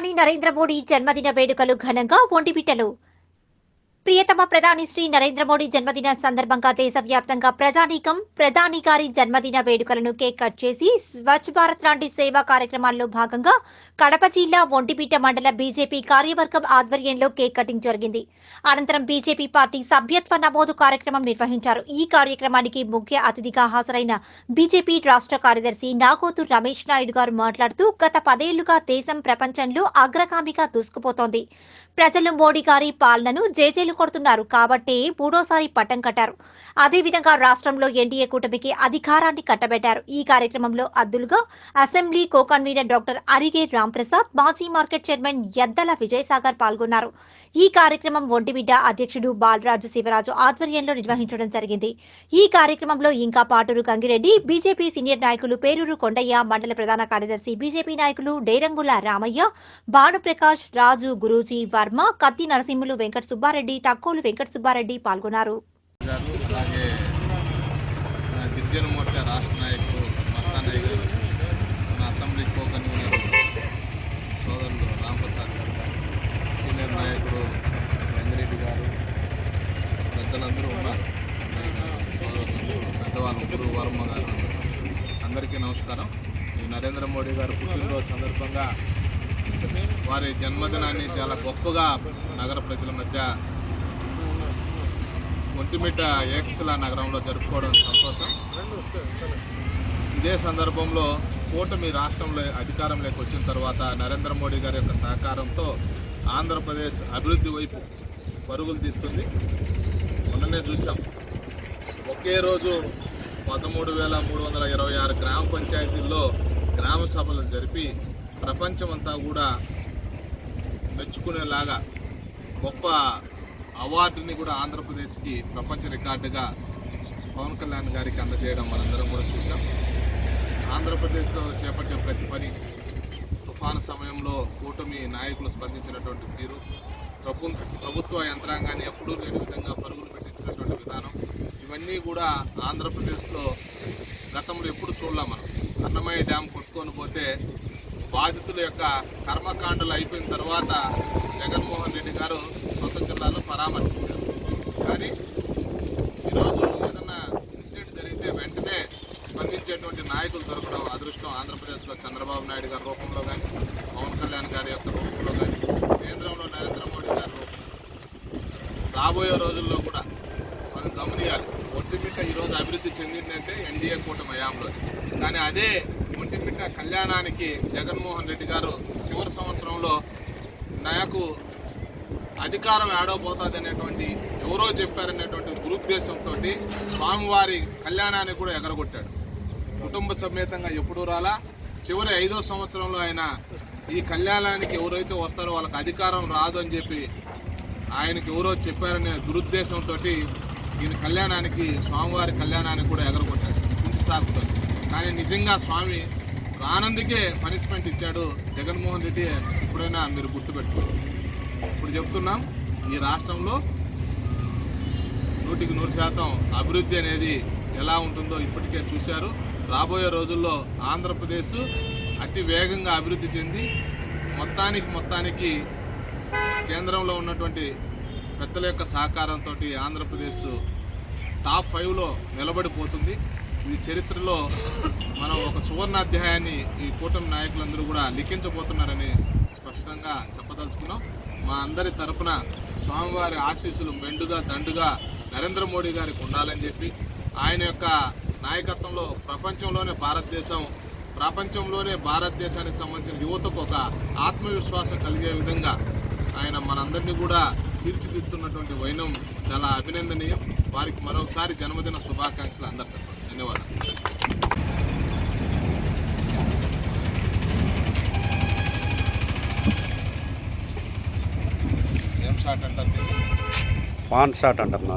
ప్రధాని నరేంద్ర మోడీ జన్మదిన వేడుకలు ఘనంగా ఒంటిమిట్టలో ప్రియతమ ప్రధాని శ్రీ నరేంద్ర మోడీ జన్మదిన సందర్భంగా దేశవ్యాప్తంగా ప్రజానీకం ప్రధాని గారి జన్మదిన వేడుకలను కేక్ కట్ చేసి స్వచ్ఛ భారత్ లాంటి సేవా కార్యక్రమాల్లో భాగంగా కడప జిల్లా ఒంటిపీట మండల బీజేపీ కార్యవర్గం ఆధ్వర్యంలో కేక్ కటింగ్ జరిగింది. అనంతరం బీజేపీ పార్టీ సభ్యత్వ నమోదు కార్యక్రమం నిర్వహించారు. ఈ కార్యక్రమానికి ముఖ్య అతిథిగా హాజరైన బీజేపీ రాష్ట్ర కార్యదర్శి నాగోతు రమేష్ నాయుడు గారు మాట్లాడుతూ గత పదేళ్ళుగా దేశం ప్రపంచంలో అగ్రగామిగా దూసుకుపోతోంది. ప్రజలు మోడీ గారి పాలనను జేజేలు కొడుతున్నారు కాబట్టి మూడోసారి పట్టం కట్టారు. అదేవిధంగా రాష్ట్రంలో ఎన్డీఏ కూటమికి అధికారాన్ని కట్టబెట్టారు. ఈ కార్యక్రమంలో అద్దులుగా assembly co convener doctor Arige Ramprasad మాజీ మార్కెట్ చైర్మన్ యద్దల విజయసాగర్ పాల్గొన్నారు. ఈ కార్యక్రమం ఒంటిబిడ్డ అధ్యక్షుడు బాలరాజు శివరాజు ఆధ్వర్యంలో నిర్వహించడం జరిగింది. ఈ కార్యక్రమంలో ఇంకా పాటూరు గంగిరెడ్డి బీజేపీ సీనియర్ నాయకులు పేరూరు కొండయ్య మండల ప్రధాన కార్యదర్శి బీజేపీ నాయకులు డేరంగుల రామయ్య భానుప్రకాష్ రాజు గురూజీ వర్మ కత్తి నరసింహులు వెంకట సుబ్బారెడ్డి తక్కోలు వెంకట సుబ్బారెడ్డి పాల్గొన్నారు. గిరిజన మోర్చా రాష్ట్ర నాయకుడు మస్తానయ్య గారు మన అసెంబ్లీ కో సోదరులు రాంప్రసాద్ గారు సీనియర్ నాయకుడు వెంకరెడ్డి గారు పెద్దలందరూ ఉన్నారు. అన్నయ్య గారు సోదరులందరూ పెద్దవాళ్ళు గురు వర్మ గారు అందరికీ నమస్కారం. ఈ నరేంద్ర మోడీ గారు పుట్టినరోజు సందర్భంగా వారి జన్మదినాన్ని చాలా గొప్పగా నగర ప్రజల మధ్య ఒంటిమిట ఏక్సల నగరంలో జరుపుకోవడం సంతోషం. ఇదే సందర్భంలో కూటమి రాష్ట్రంలో అధికారంలోకి వచ్చిన తర్వాత నరేంద్ర మోడీ గారి యొక్క సహకారంతో ఆంధ్రప్రదేశ్ అభివృద్ధి వైపు పరుగులు తీస్తుంది. మొన్ననే చూసాం ఒకే రోజు పదమూడు వేల మూడు వందల ఇరవై ఆరు గ్రామ పంచాయతీల్లో గ్రామ సభలు జరిపి ప్రపంచమంతా కూడా మెచ్చుకునేలాగా గొప్ప అవార్డుని కూడా ఆంధ్రప్రదేశ్కి ప్రపంచ రికార్డుగా పవన్ కళ్యాణ్ గారికి అందజేయడం మనందరం కూడా చూసాం ఆంధ్రప్రదేశ్లో చేపట్టే ప్రతి పని తుఫాను సమయంలో కూటమి నాయకులు స్పందించినటువంటి తీరు ప్రభు ప్రభుత్వ యంత్రాంగాన్ని ఎప్పుడూ లేని విధంగా పరుగులు పెట్టించినటువంటి విధానం ఇవన్నీ కూడా ఆంధ్రప్రదేశ్లో గతంలో ఎప్పుడు చూడలేం మనం. అన్నమయ్య డ్యామ్ కొట్టుకొని పోతే బాధితుల యొక్క కర్మకాండలు అయిపోయిన తర్వాత జగన్మోహన్ రెడ్డి గారు సొంత జిల్లాలో పరామర్శించారు. కానీ ఈరోజు ఏదన్నా ఇన్సిడెంట్ జరిగితే వెంటనే స్పందించేటువంటి నాయకులు దొరకడం అదృష్టం ఆంధ్రప్రదేశ్లో చంద్రబాబు నాయుడు గారి రూపంలో కానీ పవన్ కళ్యాణ్ గారి యొక్క రూపంలో కానీ కేంద్రంలో నరేంద్ర మోడీ గారి రూపంలో రాబోయే రోజుల్లో కూడా మనం గమనియాలి. ఒంటిమిట్ట ఈరోజు అభివృద్ధి చెందిందంటే ఎన్డీఏ కూటమి హయాంలో. కానీ అదే ఒంటిమిట్ట కళ్యాణానికి జగన్మోహన్ రెడ్డి గారు చివరి సంవత్సరంలో నాకు అధికారం ఏడవబోతుంది అనేటువంటి ఎవరో చెప్పారనేటువంటి దురుద్దేశంతో స్వామివారి కళ్యాణాన్ని కూడా ఎగరగొట్టాడు. కుటుంబ సమేతంగా ఎప్పుడూ రాలా. చివరి ఐదో సంవత్సరంలో ఆయన ఈ కళ్యాణానికి ఎవరైతే వస్తారో వాళ్ళకి అధికారం రాదు అని చెప్పి ఆయనకి ఎవరో చెప్పారనే దురుద్దేశంతో ఈయన కళ్యాణానికి స్వామివారి కళ్యాణానికి కూడా ఎగరగొట్టాడు. కుంటి సాగుతుంది. కానీ నిజంగా స్వామి రానందుకే పనిష్మెంట్ ఇచ్చాడు జగన్మోహన్ రెడ్డి ఎప్పుడైనా మీరు గుర్తుపెట్టుకోండి ఇప్పుడు చెప్తున్నాం ఈ రాష్ట్రంలో నూటికి నూరు శాతం అభివృద్ధి అనేది ఎలా ఉంటుందో ఇప్పటికే చూశారు. రాబోయే రోజుల్లో ఆంధ్రప్రదేశ్ అతి వేగంగా అభివృద్ధి చెంది మొత్తానికి మొత్తానికి కేంద్రంలో ఉన్నటువంటి పెద్దల యొక్క సహకారంతో ఆంధ్రప్రదేశ్ టాప్ ఫైవ్లో నిలబడిపోతుంది. ఇది చరిత్రలో మనం ఒక సువర్ణాధ్యాయాన్ని ఈ కూటమి నాయకులందరూ కూడా లిఖించబోతున్నారని స్పష్టంగా చెప్పదలుచుకున్నాం. మా అందరి తరపున స్వామివారి ఆశీస్సులు మెండుగా దండుగా నరేంద్ర మోడీ గారికి ఉండాలని చెప్పి ఆయన యొక్క నాయకత్వంలో ప్రపంచంలోనే భారతదేశం ప్రపంచంలోనే భారతదేశానికి సంబంధించిన యువతకు ఒక ఆత్మవిశ్వాసం కలిగే విధంగా ఆయన మనందరినీ కూడా తీర్చిదిద్దుతున్నటువంటి వైనం చాలా అభినందనీయం. వారికి మరొకసారి జన్మదిన శుభాకాంక్షలు అందరికీ. ధన్యవాదాలు. ఏం షాట్ అంటారు పాన్ షాట్ అంటున్నా